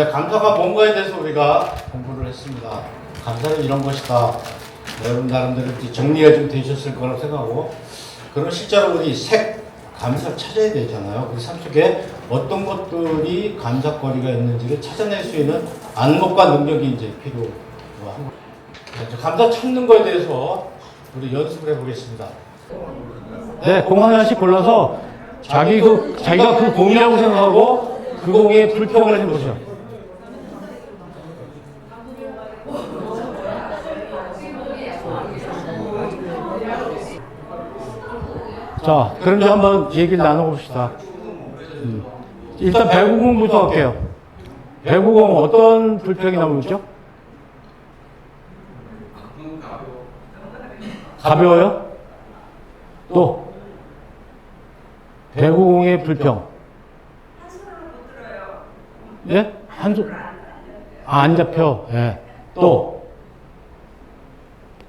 네, 감사가 뭔가에 대해서 우리가 공부를 했습니다. 감사는 이런 것이다. 여러분 나름대로 정리가 좀 되셨을 거라고 생각하고, 그럼 실제로 우리 색, 감사를 찾아야 되잖아요. 우리 삶 속에 어떤 것들이 감사거리가 있는지를 찾아낼 수 있는 안목과 능력이 이제 필요한 거. 네, 감사 찾는 거에 대해서 우리 연습을 해보겠습니다. 네, 공 하나씩 골라서 자기 그 자기가 그 공이라고 생각하고 그 공에 불평을 해보죠. 자, 그럼 이제 한번 얘기를 나눠봅시다. 음. 일단 배구공부터 할게요. 배구공 어떤 불평이 나오죠? 가벼워요? 또 배구공의 불평. 예? 한 손. 아, 안 잡혀. 예. 또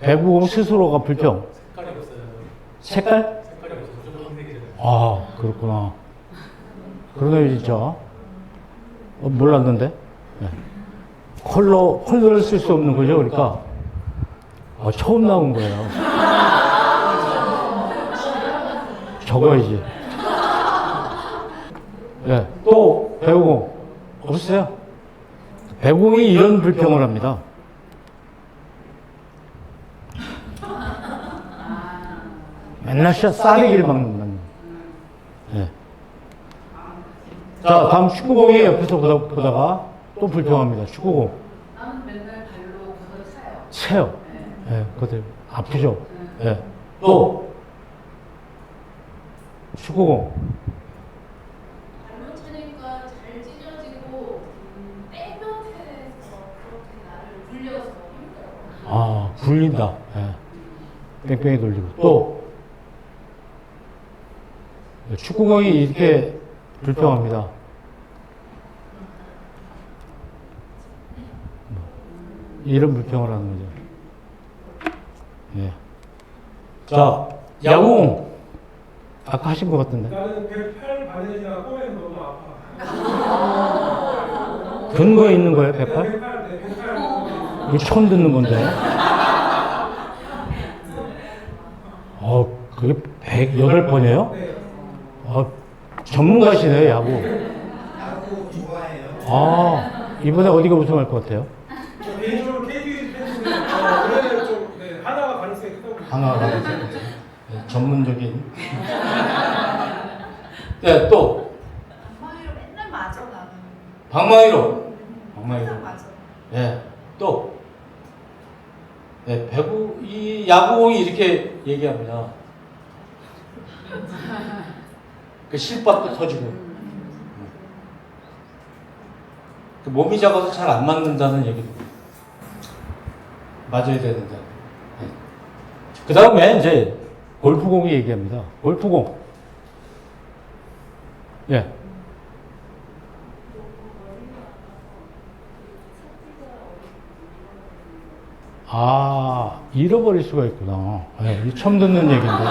배구공 스스로가 불평. 색깔 아, 그렇구나. 그러네, 진짜. 어, 몰랐는데. 예. 컬러, 컬러를 쓸 수 없는 거죠, 그러니까. 어, 처음 나온 거예요. 적어야지. 예, 또, 배우공. 없어요? 배우공이 이런 불평을 합니다. 맨날 샤- 싸대기를 막는다는. 예. 자, 다음 축구공이 옆에서 보다, 보다가 또 불평합니다. 축구공. 나는 맨날 발로 그걸 차요. 채요. 예, 그들 아프죠. 예. 또 축구공. 발로 차니까 잘 찢어지고 음, 땡볕에서 그렇게 나를 굴려서 힘들어. 아, 굴린다. 예. 뺑뺑이 돌리고. 또 축구공이 이렇게 불평합니다. 이런 불평을 하는 거죠. 예. 자, 야구공. 아까 하신 것 같은데. 나는 108 바느질이나 꼬매는 너무 아파. 근거 있는 거예요, 108? 108, 네, 108. 이거 처음 듣는 건데. 어, 그게 108번이에요? 네. 어, 전문가시네요, 야구. 야구 좋아해요. 아, 이번에 어디가 우승할 것 같아요? 저 개인적으로 KT 팬인데 어, 올해는 좀 네, 하나가 되죠. 네, 전문적인. 네, 또 방망이로 맨날 맞아 나는. 방망이로. 방망이로. 항상 맞아. 네, 또. 네, 배구 이 야구공이 이렇게 얘기합니다. 그 실밥도 터지고. 그 몸이 작아서 잘 안 맞는다는 얘기도 맞아야 되는데. 네. 그 다음에 이제 골프공이 얘기합니다. 골프공. 예. 아, 잃어버릴 수가 있구나. 예, 이 처음 듣는 얘기인데.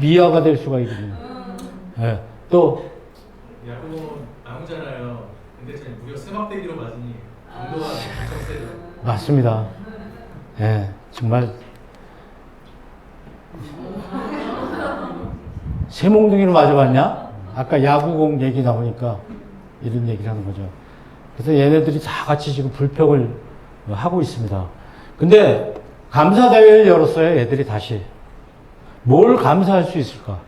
미아가 될 수가 있군요. 예. 또, 야구는 나오잖아요. 근데 저희 무려 세막대기로 세죠. 맞습니다. 예, 정말. 새몽둥이를 맞아봤냐? 아까 야구공 얘기 나오니까 이런 얘기를 하는 거죠. 그래서 얘네들이 다 같이 지금 불평을 하고 있습니다. 근데 감사대회를 열었어요, 애들이 다시. 뭘 감사할 수 있을까?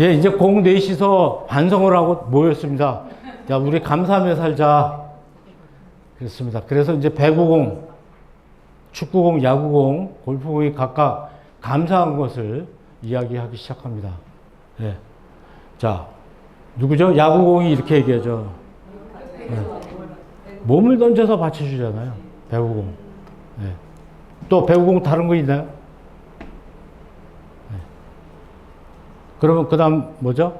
예, 이제 공 넷이서 반성을 하고 모였습니다. 야, 우리 감사하며 살자. 그렇습니다. 그래서 이제 배구공, 축구공, 야구공, 골프공이 각각 감사한 것을 이야기하기 시작합니다. 예. 자, 누구죠? 야구공이 이렇게 얘기하죠. 예. 몸을 던져서 받쳐주잖아요. 배구공. 예. 또 배구공 다른 거 있나요? 예. 그러면 그 다음 뭐죠?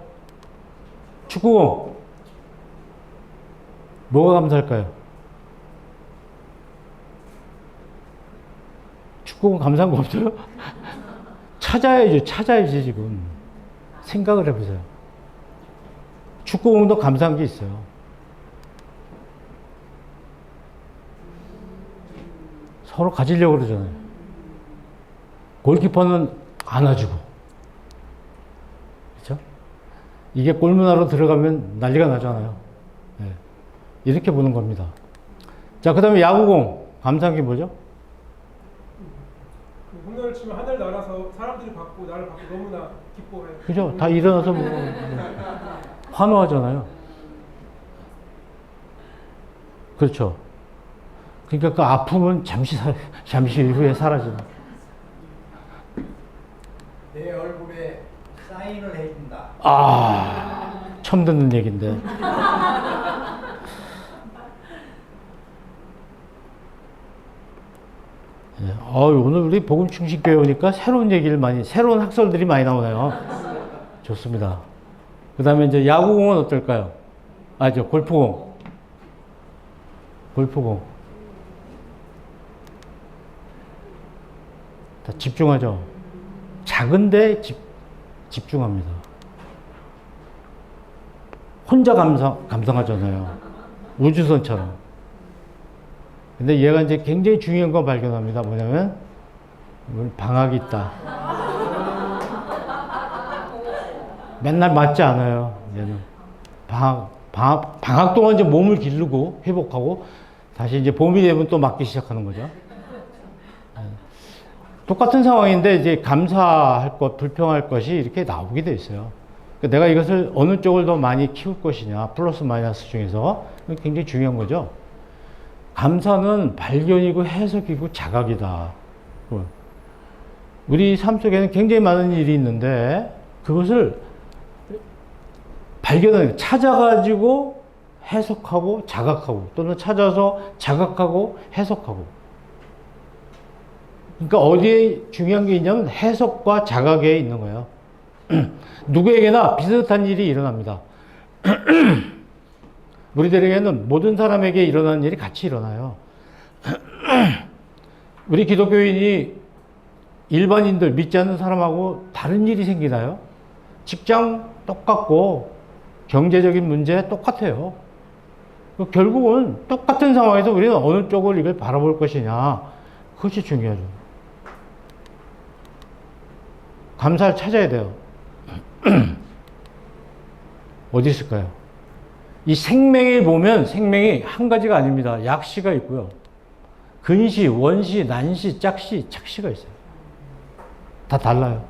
축구공. 뭐가 감사할까요? 축구공 감사한 거 없어요? 찾아야죠. 찾아야지, 지금. 생각을 해보세요. 축구공도 감사한 게 있어요. 서로 가지려고 그러잖아요. 골키퍼는 안아주고. 그렇죠? 이게 골문화로 들어가면 난리가 나잖아요. 예. 이렇게 보는 겁니다. 자, 그 다음에 야구공. 감사한 게 뭐죠? 그 홈런을 치면 하늘 날아서 사람들이 받고 나를 받고 너무나 기뻐해. 그죠? 다 일어나서 뭐, 뭐 환호하잖아요. 그렇죠. 그러니까 그 아픔은 잠시 사, 잠시 후에 사라지는. 내 얼굴에 사인을 해준다. 아, 처음 듣는 얘기인데. 예, 어유 오늘 우리 복음 충식 배우니까 새로운 얘기를 많이, 새로운 학설들이 많이 나오네요. 좋습니다. 그 다음에 이제 야구공은 어떨까요? 아, 저 골프공. 골프공. 다 집중하죠. 작은데 집, 집중합니다. 혼자 감상, 감상하잖아요. 우주선처럼. 근데 얘가 이제 굉장히 중요한 거 발견합니다. 뭐냐면, 방학이 있다. 맨날 맞지 않아요. 얘는. 방학, 방학, 방학 동안 이제 몸을 기르고 회복하고 다시 이제 봄이 되면 또 맞기 시작하는 거죠. 똑같은 상황인데 이제 감사할 것, 불평할 것이 이렇게 나오게 돼 있어요. 그러니까 내가 이것을 어느 쪽을 더 많이 키울 것이냐, 플러스 마이너스 중에서 굉장히 중요한 거죠. 감사는 발견이고 해석이고 자각이다. 뭐. 우리 삶 속에는 굉장히 많은 일이 있는데 그것을 발견을 찾아가지고 해석하고 자각하고 또는 찾아서 자각하고 해석하고 그러니까 어디에 중요한 게 있냐면 해석과 자각에 있는 거예요. 누구에게나 비슷한 일이 일어납니다. 우리들에게는 모든 사람에게 일어나는 일이 같이 일어나요. 우리 기독교인이 일반인들 믿지 않는 사람하고 다른 일이 생기나요? 직장 똑같고 경제적인 문제 똑같아요. 결국은 똑같은 상황에서 우리는 어느 쪽을 이걸 바라볼 것이냐 그것이 중요하죠. 감사를 찾아야 돼요. 어디 있을까요? 이 생명을 보면 생명이 한 가지가 아닙니다. 약시가 있고요. 근시, 원시, 난시, 짝시, 착시가 있어요. 다 달라요.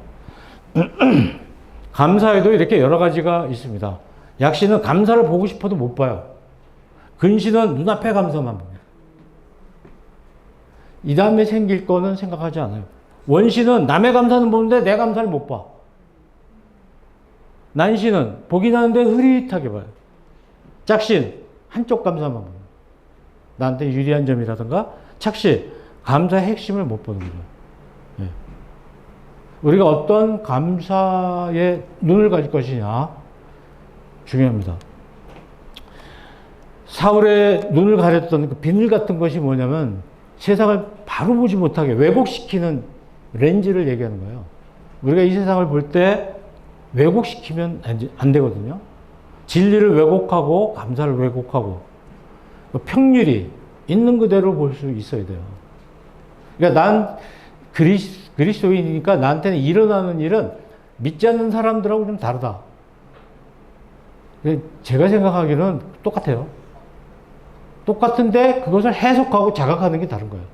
감사에도 이렇게 여러 가지가 있습니다. 약시는 감사를 보고 싶어도 못 봐요. 근시는 눈앞에 감사만 봅니다. 이 다음에 생길 거는 생각하지 않아요. 원시는 남의 감사는 보는데 내 감사를 못 봐. 난시는 보긴 하는데 흐릿하게 봐요. 짝신 한쪽 감사만 봅니다. 나한테 유리한 점이라든가 착시 감사의 핵심을 못 보는 거죠. 예. 우리가 어떤 감사에 눈을 가질 것이냐 중요합니다. 사울의 눈을 가렸던 그 비늘 같은 것이 뭐냐면 세상을 바로 보지 못하게 왜곡시키는 렌즈를 얘기하는 거예요. 우리가 이 세상을 볼 때 왜곡시키면 안 되거든요. 진리를 왜곡하고 감사를 왜곡하고 그 평률이 있는 그대로 볼 수 있어야 돼요. 그러니까 난 그리스, 그리스도인이니까 나한테는 일어나는 일은 믿지 않는 사람들하고 좀 다르다. 제가 생각하기는 똑같아요. 똑같은데 그것을 해석하고 자각하는 게 다른 거예요.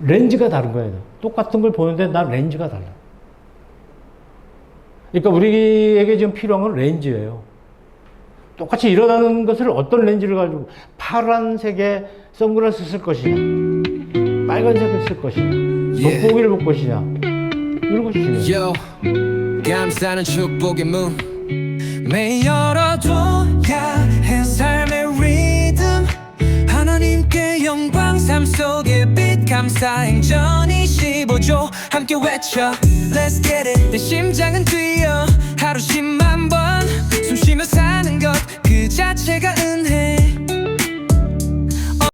렌즈가 다른 거예요. 똑같은 걸 보는데 난 렌즈가 달라. 그러니까 우리에게 지금 필요한 건 렌즈예요. 똑같이 일어나는 것을 어떤 렌즈를 가지고 파란색의 선글라스 쓸 것이냐, 빨간색을 쓸 것이냐, 돋보기를 볼 것이냐, 이런 것이 중요해요. 감사는 축복의 문. 매일 열어둬야 해 삶의 리듬. 하나님께 영광 삶 속의 빛. 감사 행전 25조 함께 외쳐. Let's get it. 내 심장은 뛰어